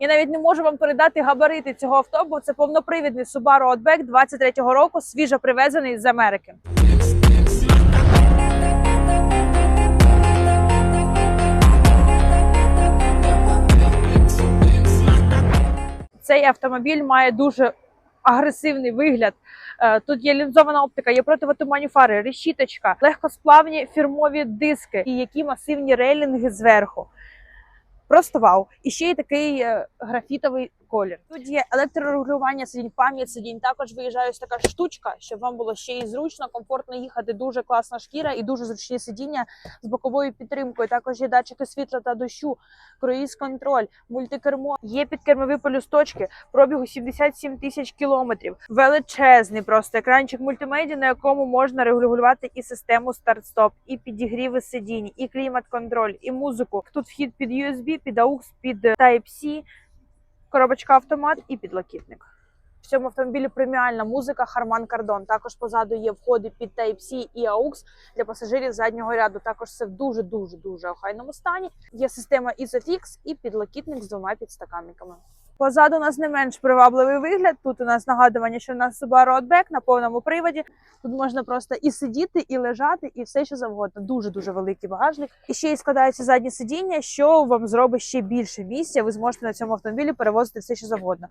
Я навіть не можу вам передати габарити цього авто, бо це повнопривідний Subaru Outback 23-го року, свіжо привезений з Америки. Цей автомобіль має дуже агресивний вигляд. Е, Тут є лінзована оптика, є противотуманні фари, решіточка, легкосплавні фірмові диски і які масивні рейлінги зверху. Просто вау. І ще й такий е, графітовий колір. Тут є електрорегулювання сидінь, пам'ять сидінь. Також виїжджає така штучка, щоб вам було ще й зручно, комфортно їхати. Дуже класна шкіра і дуже зручні сидіння з боковою підтримкою. Також є датчики світла та дощу, круїз-контроль, мультикермо. Є підкермові полюсточки, пробігу 77 тисяч кілометрів. Величезний просто екранчик мультимедіа, на якому можна регулювати і систему старт-стоп, і підігріви сидінь, і клімат-контроль, і музику. Тут вхід під USB, під AUX, під Type-C, коробочка автомат і підлокітник. В цьому автомобілі преміальна музика Harman Kardon. Також позаду є входи під Type-C і AUX для пасажирів заднього ряду. Також все в дуже дуже дуже охайному стані. Є система ISOFIX і підлокітник з двома підстаканниками. Позаду у нас не менш привабливий вигляд. Тут у нас нагадування, що у нас Subaru Outback на повному приводі. Тут можна просто і сидіти, і лежати, і все що завгодно. Дуже дуже великий багажник. І ще й складається заднє сидіння, що вам зробить ще більше місця. Ви зможете на цьому автомобілі перевозити все, що завгодно.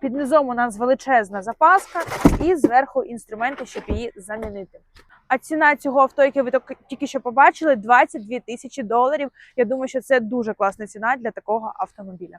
Під низом у нас величезна запаска, і зверху інструменти, щоб її замінити. А ціна цього авто, яке ви тільки- тільки що побачили, 22 тисячі доларів. Я думаю, що це дуже класна ціна для такого автомобіля.